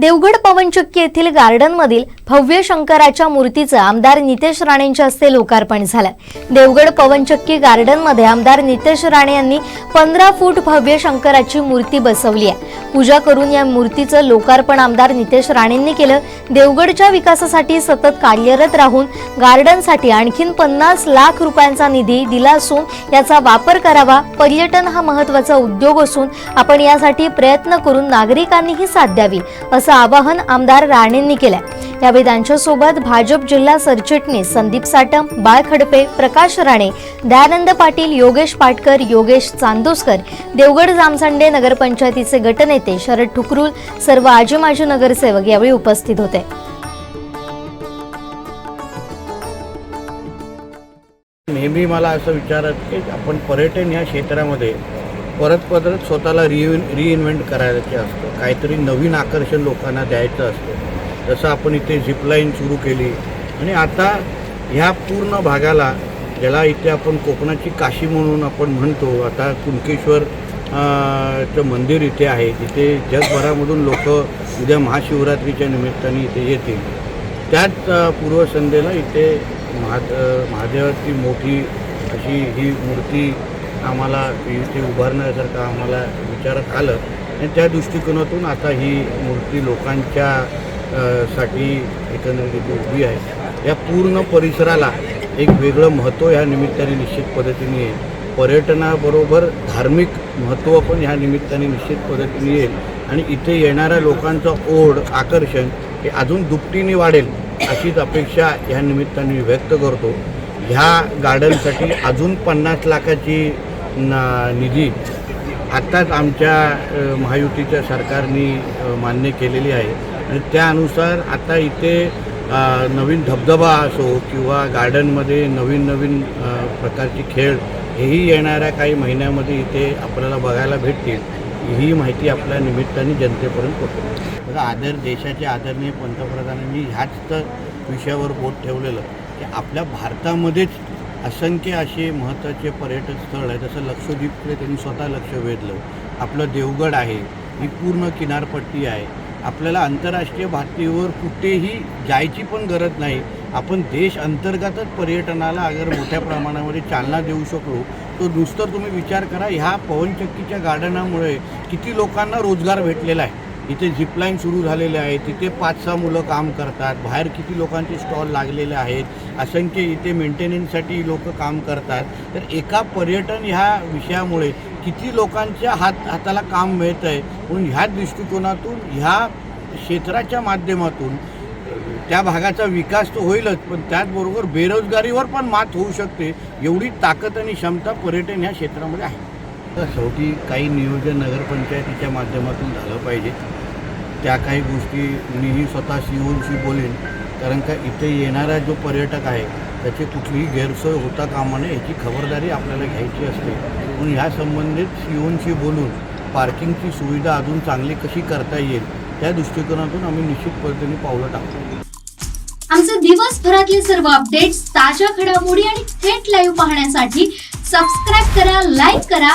Devgad पवनचक्की येथील गार्डनमधील भव्य शंकराच्या मूर्तीचं आमदार नितेश राणेंच्या हस्ते लोकार्पण झालं. देवगड पवनचक्की गार्डनमध्ये आमदार नितेश राणे यांनी पंधरा फूट भव्य शंकराची मूर्ती बसवली आहे. पूजा करून या मूर्तीचं लोकार्पण आमदार नितेश राणेंनी केलं. देवगडच्या विकासासाठी सतत कार्यरत राहून गार्डनसाठी आणखीन पन्नास लाख रुपयांचा निधी दिला असून याचा वापर करावा पर्यटन हा महत्त्वाचा उद्योग असून आपण यासाठी प्रयत्न करून नागरिकांनीही साथ द्यावी असं आवाहन आमदार राणेंनी केलंय. यावेळी त्यांच्यासोबत भाजप जिल्हा सरचिटणीस संदीप साटम बाळ खडपे प्रकाश राणे दयानंद पाटील योगेश पाटकर योगेश चांदोसकर देवगड जामसंडे नगरपंचायतीचे गटनेते शरद ठुकरुल सर्व आजी माजी नगरसेवक यावेळी उपस्थित होते. नेहमी मला असं विचारत की आपण पर्यटन ह्या क्षेत्रामध्ये परत परत स्वतःला रिइन रिइन्व्हेंट करायचे असतं. काहीतरी नवीन आकर्षण लोकांना द्यायचं असतं. जसं आपण इथे झिपलाईन सुरू केली. आणि आता ह्या पूर्ण भागाला ज्याला इथे आपण कोकणाची काशी म्हणून आपण म्हणतो आता कुणकेश्वर चं मंदिर इथे आहे. तिथे जगभरामधून लोक उद्या महाशिवरात्रीच्या निमित्ताने इथे येतील. त्याच पूर्वसंध्येला इथे महाद महादेवाची मोठी अशी ही मूर्ती आम्हाला इथे उभारण्यासारखं आम्हाला विचारात आलं. आणि त्या दृष्टिकोनातून आता ही मूर्ती लोकांच्या साठी एकंदरीत उभी आहे. या पूर्ण परिसराला एक वेगळं महत्त्व ह्या निमित्ताने निश्चित पद्धतीने येईल. पर्यटनाबरोबर धार्मिक महत्त्व पण ह्या निमित्ताने निश्चित पद्धतीने येईल. आणि इथे येणाऱ्या लोकांचं ओढ आकर्षण हे अजून दुपटीने वाढेल अशीच अपेक्षा ह्या निमित्ताने मी व्यक्त करतो. ह्या गार्डनसाठी अजून पन्नास लाखाची ना- निधी आत्ताच आमच्या महायुतीच्या सरकारने मान्य केलेली आहे. आणि त्यानुसार आता इथे नवीन धबधबा असो किंवा गार्डनमध्ये नवीन नवीन प्रकारचे खेळ हेही येणाऱ्या काही महिन्यामध्ये इथे आपल्याला बघायला भेटतील. ही माहिती आपल्या निमित्ताने जनतेपर्यंत पोहोचवली बघा आदर देशाचे आदरणीय पंतप्रधानांनी ह्याच तर विषयावर बोट ठेवलेलं की आपल्या भारतामध्येच असंख्य असे महत्त्वाचे पर्यटन स्थळ आहे जसं लक्षद्वीपकडे त्यांनी स्वतः लक्ष वेधलं. आपलं देवगड आहे ही पूर्ण किनारपट्टी आहे. आपल्याला आंतरराष्ट्रीय पातळीवर कुठेही जायची पण गरज नाही. आपण देश अंतर्गतच पर्यटनाला अगर मोठ्या प्रमाणामध्ये चालना देऊ शकलो तर नुसतं तुम्ही विचार करा ह्या पवनचक्कीच्या गार्डनामुळे किती लोकांना रोजगार भेटलेला आहे. इथे झिपलाईन सुरू झालेले आहे तिथे पाच सहा मुलं काम करतात बाहेर किती लोकांचे स्टॉल लागलेले आहेत असंख्य इथे मेंटेनन्ससाठी लोक काम करतात. तर एका पर्यटन ह्या विषयामुळे किती लोकांच्या हात हाताला काम मिळतं आहे म्हणून ह्या दृष्टिकोनातून ह्या क्षेत्राच्या माध्यमातून त्या भागाचा विकास तर होईलच पण त्याचबरोबर बेरोजगारीवर पण मात होऊ शकते एवढी ताकद आणि क्षमता पर्यटन ह्या क्षेत्रामध्ये आहे. तर शेवटी काही नियोजन नगरपंचायतीच्या माध्यमातून झालं पाहिजे. त्या काही गोष्टी मीही स्वतः सीओशी बोलेन. कारण का इथे येणारा जो पर्यटक आहे त्याची कुठलीही गैरसोय होता कामा नये याची खबरदारी आपल्याला घ्यायची असते. म्हणून ह्या संबंधित सीओनशी बोलून पार्किंगची सुविधा अजून चांगली कशी करता येईल त्या दृष्टिकोनातून आम्ही निश्चित पद्धतीने पावलं टाकतो आमचे दिवसभरातले सर्व अपडेट्स ताज्या घडामोडी आणि थेट लाईव्ह पाहण्यासाठी सबस्क्राईब करा लाईक करा